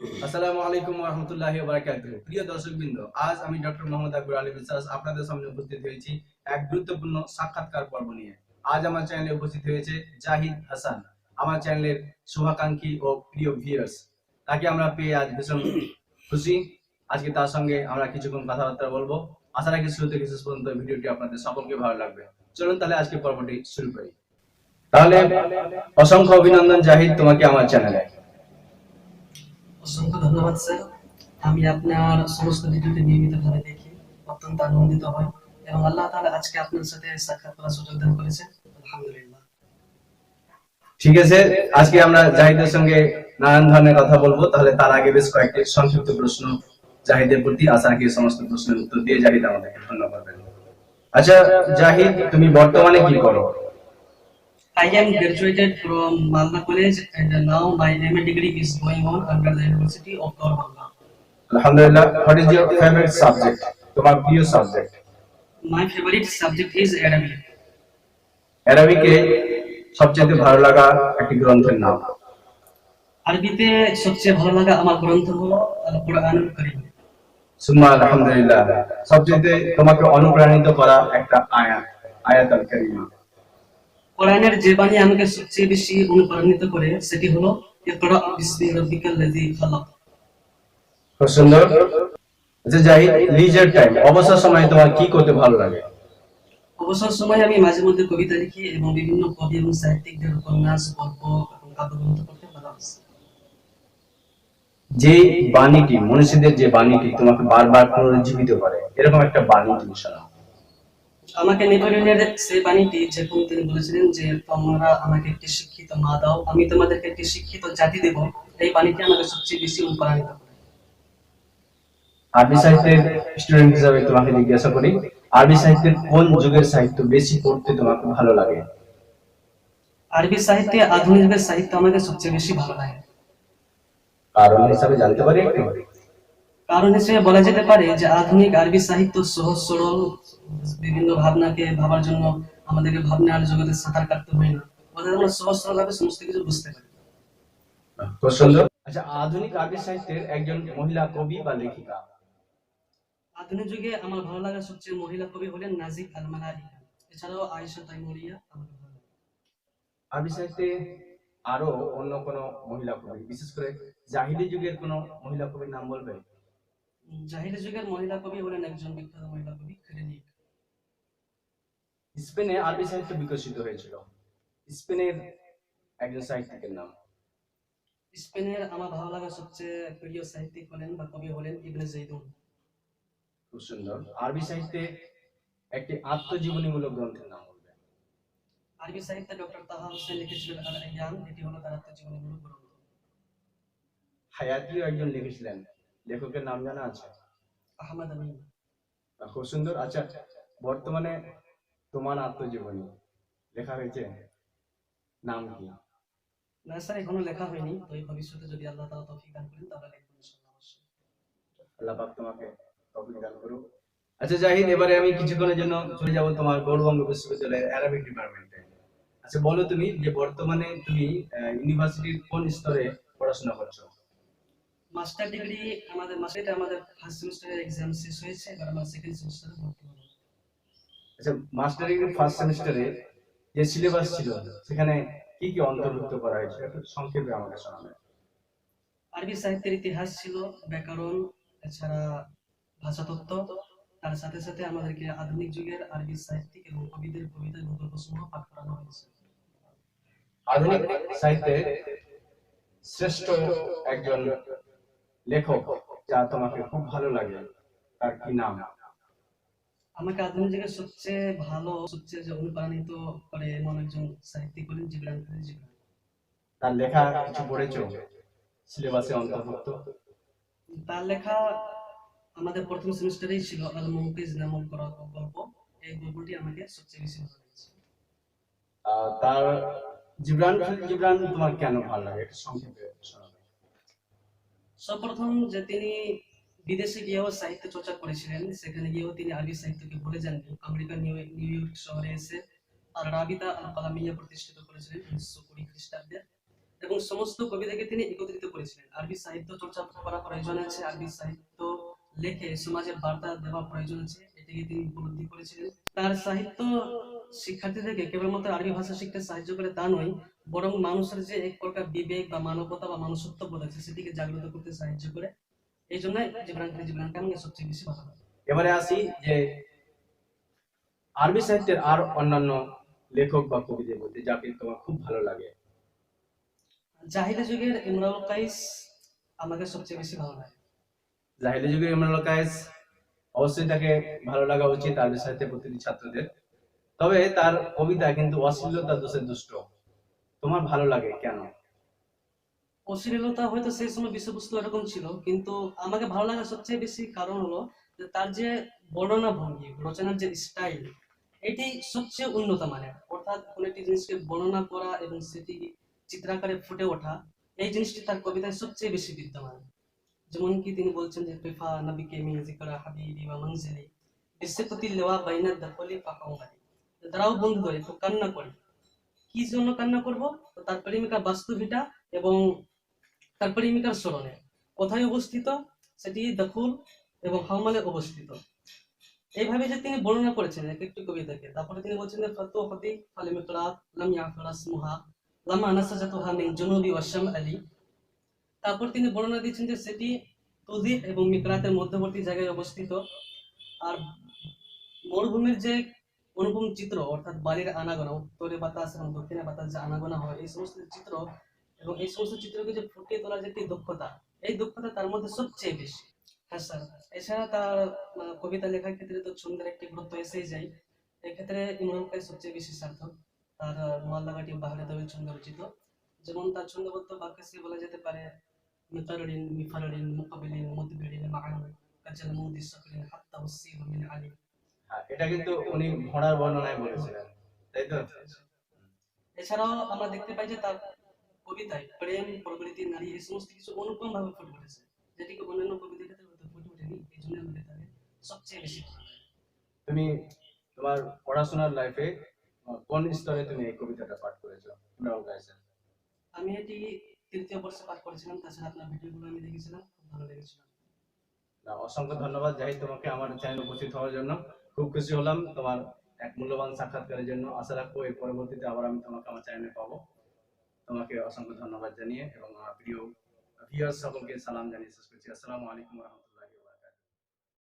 আসসালামু আলাইকুম রহমতুল্লাহি বারাকাতুহু প্রিয় দর্শকবৃন্দ, আজ আমি ডক্টর মোহাম্মদ আকবর আলী বিশ্বাস আপনাদের সামনে উপস্থিত হয়েছি এক গুরুত্বপূর্ণ সাক্ষাৎকার পর্ব নিয়ে। আজ আমার চ্যানেলে উপস্থিত হয়েছে জাহিদ হাসান, আমার চ্যানেলের শুভাকাঙ্ক্ষী ও প্রিয় ভিউয়ার্স তাকে আমরা পেয়ে আজ ভীষণ খুশি। আজকে তার সঙ্গে আমরা কিছুক্ষণ কথাবার্তা বলব। আশা রাখি শুরু থেকে পর্যন্ত ভিডিওটি আপনাদের সকলকে ভালো লাগবে। চলুন তাহলে আজকে পর্বটি শুরু করি। তাহলে অসংখ্য অভিনন্দন জাহিদ তোমাকে আমার চ্যানেলে অসংখ্য ধন্যবাদ, স্যার। আমি আপনার সমস্ত ভিডিওটি নিয়মিতভাবে দেখি। অত্যন্ত আনন্দিত হই এবং আল্লাহ তাআলা আজকে আপনার সাথে সাক্ষাৎ করার সুযোগ দান আলহামদুলিল্লাহ। ঠিক আছে, আজকে আমরা জাহিদের সঙ্গে নানান ধরনের কথা বলব। তাহলে তার আগে বেশ কয়েকটি সংক্ষিপ্ত প্রশ্ন জাহিদের প্রতি, আশা রাখি সমস্ত প্রশ্নের উত্তর দিয়ে জাহিদ আমাদেরকে ধন্য করবেন আচ্ছা জাহিদ, তুমি বর্তমানে কি করো? I am graduated from Malda College and now my MA degree is going on under the University of Gaur Malda. আলহামদুলিল্লাহ what is your favourite subject তোমার প্রিয় subject My favorite subject is Arabic. অ্যারাবিকে সবচেয়ে ভালো লাগা একটি গ্রন্থের নাম আরবিতে সবচেয়ে ভালো লাগা আমার গ্রন্থ হলো আল কোরআনুল কারীম সুম্মা আলহামদুলিল্লাহ সবচেয়ে তোমাকে অনুপ্রাণিত করা একটা আয়াত আয়াত আল কারিমা কোরআনের যে বাণী আমাকে সবচেয়ে বেশি অনুপ্রাণিত করে সেটি হলো ইকরা বিসমি খালাক। খুব সুন্দর। আচ্ছা জাহিদ লিজার টাইম অবসর সময়ে তোমার কি করতে ভালো লাগে? অবসর সময় আমি মাঝে মধ্যে কবিতা লিখি এবং বিভিন্ন কবি এবং সাহিত্যিকদের উপন্যাস গল্প এবং কাব্যগ্রন্থ পড়তে ভালোবাসি যে বাণীটি মনীষীদের যে বাণীটি তোমাকে বারবার পুনরুজ্জীবিত করে এরকম একটা বাণী তুমি শোনাও। আমাকে নেপোলিয়নের সেই বাণীটি যেরকম তিনি বলেছিলেন যে তোমরা আমাকে একটি শিক্ষিত মা দাও আমি তোমাদেরকে একটি শিক্ষিত জাতি দেব। এই বাণীটি আমাকে সবচেয়ে বেশি অনুপ্রাণিত করে। আরবি সাহিত্যের স্টুডেন্ট হিসাবে তোমাকে জিজ্ঞাসা করি আরবি সাহিত্যের কোন যুগের সাহিত্য বেশি পড়তে তোমাকে ভালো লাগে? আরবি সাহিত্যে আধুনিক যুগের সাহিত্য আমাকে সবচেয়ে বেশি ভালো লাগে। কারণ হিসাবে জানতে পারি একটু। কারণ হিসেবে বলা যেতে পারে যে আধুনিক আরবি সাহিত্য সহজ সরল বিভিন্ন ভাবনাকে ভাবার জন্য আমাদেরকে ভাবনার জগতে সাঁতার কাটতে হয় না। ওদের আমরা সহজ সরল ভাবে সমস্ত কিছু বুঝতে পারি। আচ্ছা আধুনিক আরবি সাহিত্যের একজন মহিলা কবি বা লেখিকা? আধুনিক যুগে আমার ভালো লাগা সবচেয়ে মহিলা কবি হলেন নাজিব আল মালাইকা এছাড়াও আয়েশা তাইমুরিয়া আমার ভালো লাগে। আরবি সাহিত্যে আরও অন্য কোন মহিলা কবি? বিশেষ করে জাহিদি যুগের কোন মহিলা কবির নাম বলবেন? উম, যুগের মহিলা কবি হলেন একজন বিখ্যাত মহিলা কবি খেরেনিক স্পেনে আরবি সাহিত্য বিকশিত হয়েছিল। স্পেনের একজন সাহিত্যিকের নাম। স্পেনের আমার ভালো লাগা সবচেয়ে প্রিয় সাহিত্যিক হলেন বা কবি হলেন ইবনে জৈদুন। খুব সুন্দর। আরবি সাহিত্যে একটি আত্মজীবনীমূলক গ্রন্থের নাম বলবেন। আরবি সাহিত্যে ডক্টর তাহা হোসেন লিখেছিলেন আল এটি হলো তার আত্মজীবনীমূলক গ্রন্থ। হায়াতিও একজন লিখেছিলেন। লেখকের নাম জানা আছে? আহমদ আমিন। খুব সুন্দর। আচ্ছা বর্তমানে তোমার আত্মজীবনী লেখা হয়েছে নাম কি? না স্যার এখনও লেখা হয়নি। তো ভবিষ্যতে যদি আল্লাহ তাআলা তৌফিক দান করেন তাহলে লিখব ইনশাআল্লাহ অবশ্যই। আল্লাহ পাক তোমাকে তৌফিক দান করুক। আচ্ছা জাহিদ এবারে আমি কিছুক্ষণের জন্য চলে যাব তোমার গৌরবঙ্গ বিশ্ববিদ্যালয়ের অ্যারাবিক ডিপার্টমেন্টে আচ্ছা বলো তুমি যে বর্তমানে তুমি ইউনিভার্সিটির কোন স্তরে পড়াশোনা করছ? মাস্টার ডিগ্রি আমাদের মাস্টারে আমাদের ফার্স্ট সেমিস্টারের এক্সাম শেষ হয়েছে এবার আমরা সেকেন্ড সেমিস্টারে ভর্তি হব। আচ্ছা মাস্টার ডিগ্রি ফার্স্ট সেমিস্টারে যে সিলেবাস ছিল সেখানে কি কি অন্তর্ভুক্ত করা হয়েছে? একটু সংক্ষেপে আমাকে শোনাবে আরবি সাহিত্যের ইতিহাস ছিল ব্যাকরণ এছাড়া ভাষাতত্ত্ব। তার সাথে সাথে আমাদেরকে আধুনিক যুগের আরবি সাহিত্যিক এবং কবিদের কবিতা এবং গল্পসমূহ পাঠ করানো হয়েছে। আধুনিক সাহিত্যে শ্রেষ্ঠ একজন লেখক যা তোমাকে খুব ভালো লাগে তার কি নাম? আমাকে আধুনিক সবচেয়ে ভালো সবচেয়ে যে অনুপ্রাণিত করে এমন একজন সাহিত্যিক হলেন জিবরান খালিদ তার লেখা কিছু পড়েছো? সিলেবাসে অন্তর্ভুক্ত? তার লেখা আমাদের প্রথম সেমিস্টারেই ছিল আল মুকিজ নামক গল্প। এই গল্পটি আমাকে সবচেয়ে বেশি ভালো লেগেছে। তার জিবরান জিবরান তোমার কেন ভালো লাগে? সংক্ষেপে শোনাবে। সর্বপ্রথম যে তিনি বিদেশে গিয়েও সাহিত্য চর্চা করেছিলেন, সেখানে গিয়েও তিনি আরবি সাহিত্যকে ভুলে যাননি আমেরিকার নিউ নিউ ইয়র্ক শহরে এসে আর রাবিতা আল কালামিয়া প্রতিষ্ঠিত করেছিলেন উনিশশো কুড়ি খ্রিস্টাব্দে। এবং সমস্ত কবিতাকে তিনি একত্রিত করেছিলেন। আরবি সাহিত্য চর্চা করা প্রয়োজন আছে, আরবি সাহিত্য লেখে সমাজের বার্তা দেওয়া প্রয়োজন আছে, এটিকে তিনি উপলব্ধি করেছিলেন। তার সাহিত্য শিক্ষার্থীদেরকে কেবলমাত্র আরবি ভাষা শিখতে সাহায্য করে তা নয় বরং মানুষের যে এক প্রকার বিবেক বা মানবতা বা মানুষত্ব বোধ আছে সেটিকে জাগ্রত করতে সাহায্য করে। এই জন্য জিবরান সবচেয়ে বেশি ভালো এবারে আসি যে আরবি সাহিত্যের আর অন্যান্য লেখক বা কবিদের মধ্যে যাকে তোমার খুব ভালো লাগে। জাহিলি যুগের ইমরাউল কাইস আমাকে সবচেয়ে বেশি ভালো লাগে। জাহিলি যুগের ইমরানুল কায়েস অবশ্যই তাকে ভালো লাগা উচিত আরবি সাহিত্যের প্রতিটি ছাত্রদের। তবে তার কবিতা কিন্তু অশ্লীলতা দোষে দুষ্ট। তোমার ভালো লাগে কেন? অশ্লীলতা হয়তো সেই সময় বিষয়বস্তু এরকম ছিল, কিন্তু আমাকে ভালো লাগার সবচেয়ে বেশি কারণ হলো যে তার যে বর্ণনা ভঙ্গি, রচনার যে স্টাইল এটি সবচেয়ে উন্নত মানের। অর্থাৎ কোন একটি জিনিসকে বর্ণনা করা এবং সেটি চিত্রাকারে ফুটে ওঠা, এই জিনিসটি তার কবিতায় সবচেয়ে বেশি বিদ্যমান। যেমন কি তিনি বলছেন যে পেফা নবীকে মিন জিকরা হাবিবি ওয়া মনজিলি বিশ্বপতি লেওয়া বাইনা দখলি ফাকাউমালি তারাও বন্ধু একটু কান্না করে। কি জন্য কান্না করব? তো তার প্রেমিকা বাস্তুভিটা এবং তার প্রেমিকার স্মরণে। কোথায় অবস্থিত? সেটি দখল এবং হাওমালে অবস্থিত। এইভাবে যে তিনি বর্ণনা করেছেন, এক একটি কবিতাকে। তারপরে তিনি বলছেন যে ফাতু হতি ফালে মিকরাত লাম ইয়াফরা ইসমুহা, লামা নাসাজাতুহা মিন জুনুবি ওয়াশাম আলী তারপর তিনি বর্ণনা দিচ্ছেন যে, সেটি তুদিক এবং মিকরাতের মধ্যবর্তী জায়গায় অবস্থিত। আর মরুভূমির যে অনুপম চিত্র অর্থাৎ বালির আনাগোনা উত্তরে বাতাস এবং দক্ষিণে বাতাস যে আনাগোনা হয় এই সমস্ত চিত্র এবং এই সমস্ত চিত্রকে যে ফুটিয়ে তোলার যে একটি দক্ষতা এই দক্ষতা তার মধ্যে সবচেয়ে বেশি। হ্যাঁ স্যার এছাড়া তার কবিতা লেখার ক্ষেত্রে তো ছন্দের একটি গুরুত্ব এসেই যায়। এক্ষেত্রে ইমরান সবচেয়ে বেশি সার্থক। তার নোয়াল্লাগাটি বাহারে দবের ছন্দ রচিত। যেমন তার ছন্দবদ্ধ বাক্যে সে বলা যেতে পারে মিকাররিন মিফাররিন মুকাবিলিন মুদবিরিন মাআন কাজাল মুদি সাকরিন হাত্তা উসিব মিন আলী হ্যাঁ, এটা কিন্তু উনি ঘোড়ার বর্ণনায় বলেছিলেন। তাই তো? এছাড়াও আমরা দেখতে পাই যে তার কবিতায় প্রেম প্রকৃতি নারী এই সমস্ত কিছু অনুপম ভাবে ফুটে উঠেছে। যেটিকে অন্যান্য কবিতার ক্ষেত্রে হয়তো ফুটে ওঠেনি এই জন্য আমাদের তাকে সবচেয়ে বেশি তুমি তোমার পড়াশোনার লাইফে কোন স্তরে তুমি এই কবিতাটা পাঠ করেছ? ইমরানুল কায়েসের আমি এটি তৃতীয় বর্ষে পাঠ করেছিলাম তাছাড়া আপনার ভিডিওগুলো আমি দেখেছিলাম খুব ভালো লেগেছিল। অসংখ্য ধন্যবাদ। জাহিদ তোমাকে আমার চ্যানেলে উপস্থিত হওয়ার জন্য। খুব খুশি হলাম তোমার এক মূল্যবান সাক্ষাৎকারের জন্য। আশা রাখব এর পরবর্তীতে আবার আমি তোমাকে আমার চ্যানেলে পাবো। তোমাকে অসংখ্য ধন্যবাদ জানিয়ে এবং আমার প্রিয় ভিউয়ার সকলকে সালাম জানিয়ে শেষ করছি। আসসালামু আলাইকুম